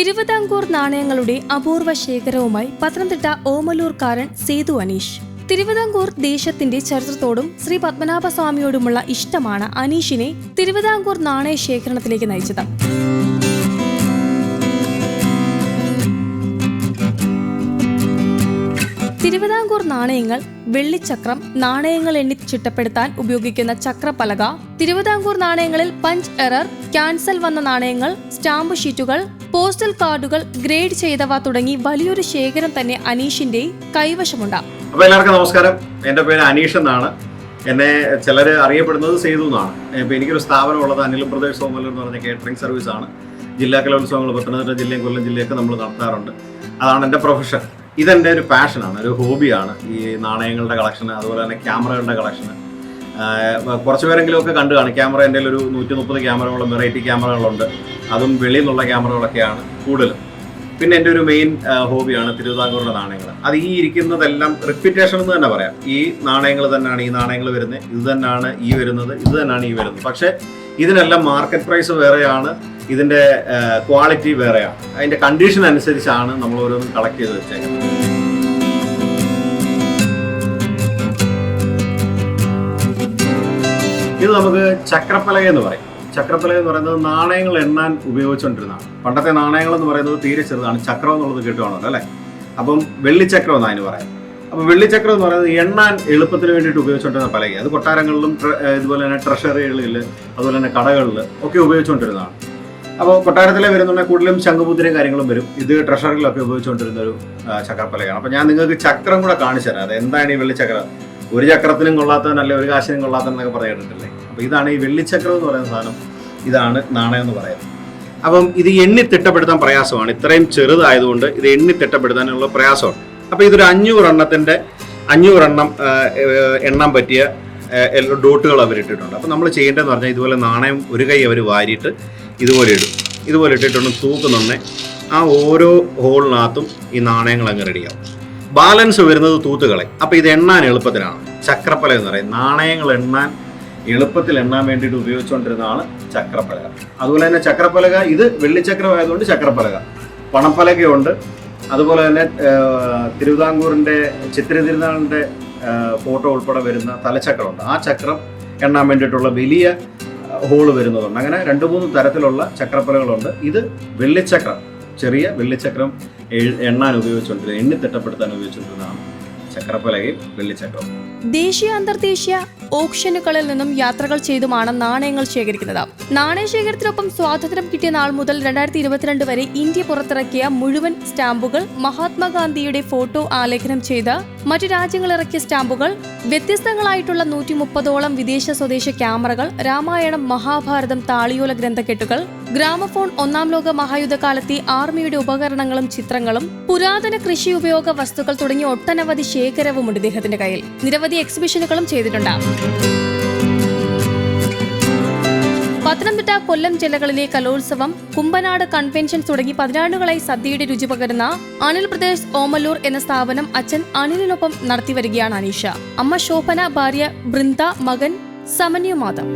തിരുവിതാംകൂർ നാണയങ്ങളുടെ അപൂർവ ശേഖരവുമായി പത്തനംതിട്ട ഓമലൂർക്കാരൻ സേതു അനീഷ്. തിരുവിതാംകൂർ ദേശത്തിന്റെ ചരിത്രത്തോടും ശ്രീ പത്മനാഭസ്വാമിയോടുമുള്ള ഇഷ്ടമാണ് അനീഷിനെ തിരുവിതാംകൂർ നാണയ ശേഖരണത്തിലേക്ക് നയിച്ചത്. തിരുവിതാംകൂർ നാണയങ്ങൾ വെള്ളിച്ചക്രം നാണയങ്ങൾ എണ്ണി ചിട്ടപ്പെടുത്താൻ ഉപയോഗിക്കുന്ന ചക്രപ്പലക തിരുവിതാംകൂർ നാണയങ്ങളിൽ പഞ്ച് എറർ ക്യാൻസൽ വന്ന നാണയങ്ങൾ സ്റ്റാമ്പ് ഷീറ്റുകൾ പോസ്റ്റൽ കാർഡുകൾ ഗ്രേഡ് ചെയ്തവ തുടങ്ങി വലിയൊരു ശേഖരം തന്നെ അനീഷിന്റെ കൈവശമുണ്ട്. അപ്പൊ എല്ലാവർക്കും നമസ്കാരം. എന്റെ പേര് അനീഷ് എന്നാണ്. എന്നെ ചിലര് അറിയപ്പെടുന്നത് സേതു എന്നാണ്. ഇപ്പൊ എനിക്കൊരു സ്ഥാപനം ഉള്ളത് അനിൽ പ്രദേശ് സോമൽ എന്ന് പറഞ്ഞ കേറ്ററിംഗ് സർവീസ് ആണ്. ജില്ലാ കലോത്സവങ്ങൾ പത്തനംതിട്ട ജില്ലയും കൊല്ലം ജില്ലയൊക്കെ നമ്മൾ നടത്താറുണ്ട്. അതാണ് എന്റെ പ്രൊഫഷൻ ഇതെന്റെ ഒരു പാഷനാണ് ഒരു ഹോബിയാണ് ഈ നാണയങ്ങളുടെ കളക്ഷൻ അതുപോലെ തന്നെ ക്യാമറകളുടെ കളക്ഷൻ. കുറച്ച് പേരെങ്കിലും ഒക്കെ കണ്ടു കാണും. ക്യാമറ എന്റെ ഒരു നൂറ്റി മുപ്പത് ക്യാമറകളും വെറൈറ്റി ക്യാമറകളുണ്ട്. അതും വെളിയിൽ നിന്നുള്ള ക്യാമറകളൊക്കെയാണ് കൂടുതലും. പിന്നെ എന്റെ ഒരു മെയിൻ ഹോബിയാണ് തിരുവിതാംകൂറിലെ നാണയങ്ങൾ. അത് ഈ ഇരിക്കുന്നതെല്ലാം റിപ്പീറ്റേഷൻ എന്ന് തന്നെ പറയാം. ഈ നാണയങ്ങൾ തന്നെയാണ് ഈ നാണയങ്ങൾ വരുന്നത്. ഇത് തന്നെയാണ് ഈ വരുന്നത്. ഇത് തന്നെയാണ് ഈ വരുന്നത്. പക്ഷേ ഇതിനെല്ലാം മാർക്കറ്റ് പ്രൈസ് വേറെയാണ്. ഇതിന്റെ ക്വാളിറ്റി വേറെയാണ്. അതിന്റെ കണ്ടീഷൻ അനുസരിച്ചാണ് നമ്മൾ ഓരോന്നും കളക്ട് ചെയ്ത് വെച്ചേക്കുന്നത്. ഇത് നമുക്ക് ചക്രപ്പലക എന്ന് പറയും. ചക്രപ്പലക എന്ന് പറയുന്നത് നാണയങ്ങൾ എണ്ണാൻ ഉപയോഗിച്ചുകൊണ്ടിരുന്നതാണ്. പണ്ടത്തെ നാണയങ്ങൾ എന്ന് പറയുന്നത് തീരെ ചെറുതാണ്. ചക്രം എന്നുള്ളത് കേട്ടുവാണല്ലോ അല്ലേ? അപ്പം വെള്ളിച്ചക്രം എന്നാണ് അതിന് പറയാം അപ്പം വെള്ളിച്ചക്രം എന്ന് പറയുന്നത് എണ്ണാൻ എളുപ്പത്തിന് വേണ്ടിയിട്ട് ഉപയോഗിച്ചുകൊണ്ടിരുന്ന പലകി അത് കൊട്ടാരങ്ങളിലും ഇതുപോലെ തന്നെ ട്രഷറികളിൽ അതുപോലെ തന്നെ കടകളിൽ ഒക്കെ ഉപയോഗിച്ചുകൊണ്ടിരുന്നതാണ്. അപ്പോൾ കൊട്ടാരത്തിലെ വരുന്നുണ്ടെങ്കിൽ കൂടുതലും ശംഖുപുദ്രയും കാര്യങ്ങളും വരും. ഇത് ട്രഷറിലൊക്കെ ഉപയോഗിച്ചുകൊണ്ടിരുന്ന ഒരു ചക്രപ്പലകയാണ് അപ്പം ഞാൻ നിങ്ങൾക്ക് ചക്രം കൂടെ കാണിച്ചു തരാം അത് എന്താണ് ഈ വെള്ളിച്ചക്രം? ഒരു ചക്രത്തിനും കൊള്ളാത്തവനല്ല ഒരു കാശിനും കൊള്ളാത്തവനൊക്കെ പറഞ്ഞിട്ടില്ലേ അപ്പോൾ ഇതാണ് ഈ വെള്ളിച്ചക്രം എന്ന് പറയുന്ന സാധനം. ഇതാണ് നാണയം എന്ന് പറയുന്നത്. അപ്പം ഇത് എണ്ണി തിട്ടപ്പെടുത്താൻ പ്രയാസമാണ്. ഇത്രയും ചെറുതായതുകൊണ്ട് ഇത് എണ്ണി തിട്ടപ്പെടുത്താനുള്ള പ്രയാസമാണ്. അപ്പോൾ ഇതൊരു അഞ്ഞൂറ് എണ്ണത്തിന്റെ അഞ്ഞൂറ് എണ്ണം എണ്ണം എണ്ണാൻ പറ്റിയ ഡോട്ടുകൾ അവർ ഇട്ടിട്ടുണ്ട്. അപ്പോൾ നമ്മൾ ചെയ്യേണ്ടതെന്ന് പറഞ്ഞാൽ ഇതുപോലെ നാണയം ഒരു കൈ അവർ വാരിയിട്ട് ഇതുപോലെ ഇടും. ഇതുപോലെ ഇട്ടിട്ടുണ്ട് തൂക്കുന്നുണ്ടെ ആ ഓരോ ഹോളിനകത്തും ഈ നാണയങ്ങൾ അങ്ങ് റെഡിയാവും ബാലൻസ് വരുന്നത് തൂത്തുകളെ. അപ്പോൾ ഇത് എണ്ണാൻ എളുപ്പത്തിലാണ്. ചക്രപ്പല എന്ന് പറയും. നാണയങ്ങൾ എണ്ണാൻ എളുപ്പത്തിൽ എണ്ണാൻ വേണ്ടിയിട്ട് ഉപയോഗിച്ചുകൊണ്ടിരുന്നതാണ് ചക്രപ്പലക. അതുപോലെ തന്നെ ചക്രപ്പലക ഇത് വെള്ളിച്ചക്രമായതുകൊണ്ട് ചക്രപ്പലക. പണപ്പലകയുണ്ട്. അതുപോലെ തന്നെ തിരുവിതാംകൂറിന്റെ ചിത്ര തിരുനാളിന്റെ ഫോട്ടോ ഉൾപ്പെടെ വരുന്ന തലച്ചക്രമുണ്ട്. ആ ചക്രം എണ്ണാൻ വേണ്ടിയിട്ടുള്ള വലിയ ഹോൾ വരുന്നതുണ്ട്. അങ്ങനെ രണ്ട് മൂന്ന് തരത്തിലുള്ള ചക്രപ്പലകളുണ്ട്. ഇത് വെള്ളിച്ചക്രം ചെറിയ വെള്ളിച്ചക്രം എണ്ണാൻ ഉപയോഗിച്ചുകൊണ്ടിരുന്നത് എണ്ണി തിട്ടപ്പെടുത്താൻ ഉപയോഗിച്ചുകൊണ്ടിരുന്നതാണ് ചക്രപ്പലകയും വെള്ളിച്ചക്രവും. ദേശീയ അന്തർദേശീയ ഓപ്ഷനുകളിൽ നിന്നും യാത്രകൾ ചെയ്തുമാണ് നാണയങ്ങൾ ശേഖരിക്കുന്നത്. നാണയ ശേഖരത്തിനൊപ്പം സ്വാതന്ത്ര്യം കിട്ടിയ നാൾ മുതൽ രണ്ടായിരത്തി ഇരുപത്തിരണ്ട് വരെ ഇന്ത്യ പുറത്തിറക്കിയ മുഴുവൻ സ്റ്റാമ്പുകൾ മഹാത്മാഗാന്ധിയുടെ ഫോട്ടോ ആലേഖനം ചെയ്ത് മറ്റു രാജ്യങ്ങൾ ഇറക്കിയ സ്റ്റാമ്പുകൾ വ്യത്യസ്തങ്ങളായിട്ടുള്ള നൂറ്റി മുപ്പതോളം വിദേശ സ്വദേശ ക്യാമറകൾ രാമായണം മഹാഭാരതം താളിയോല ഗ്രന്ഥക്കെട്ടുകൾ ഗ്രാമഫോൺ ഒന്നാം ലോക മഹായുദ്ധകാലത്തെ ആർമിയുടെ ഉപകരണങ്ങളും ചിത്രങ്ങളും പുരാതന കൃഷി ഉപയോഗ വസ്തുക്കൾ തുടങ്ങിയ ഒട്ടനവധി ശേഖരവുമുണ്ട് ഇദ്ദേഹത്തിന്റെ കയ്യിൽ. നിരവധി എക്സിബിഷനുകളും ചെയ്തിട്ടുണ്ട്. പത്തനംതിട്ട കൊല്ലം ജില്ലകളിലെ കലോത്സവം കുമ്പനാട് കൺവെൻഷൻ തുടങ്ങി പതിനാണ്ടുകളായി സദ്യയുടെ രുചി പകരുന്ന അനിൽ പ്രദേശ് ഓമല്ലൂർ എന്ന സ്ഥാപനം അച്ഛൻ അനിലിനൊപ്പം നടത്തിവരികയാണ് അനീഷ. അമ്മ ശോഭന ഭാര്യ ബൃന്ദ മകൻ സമന്യു മാധവ്.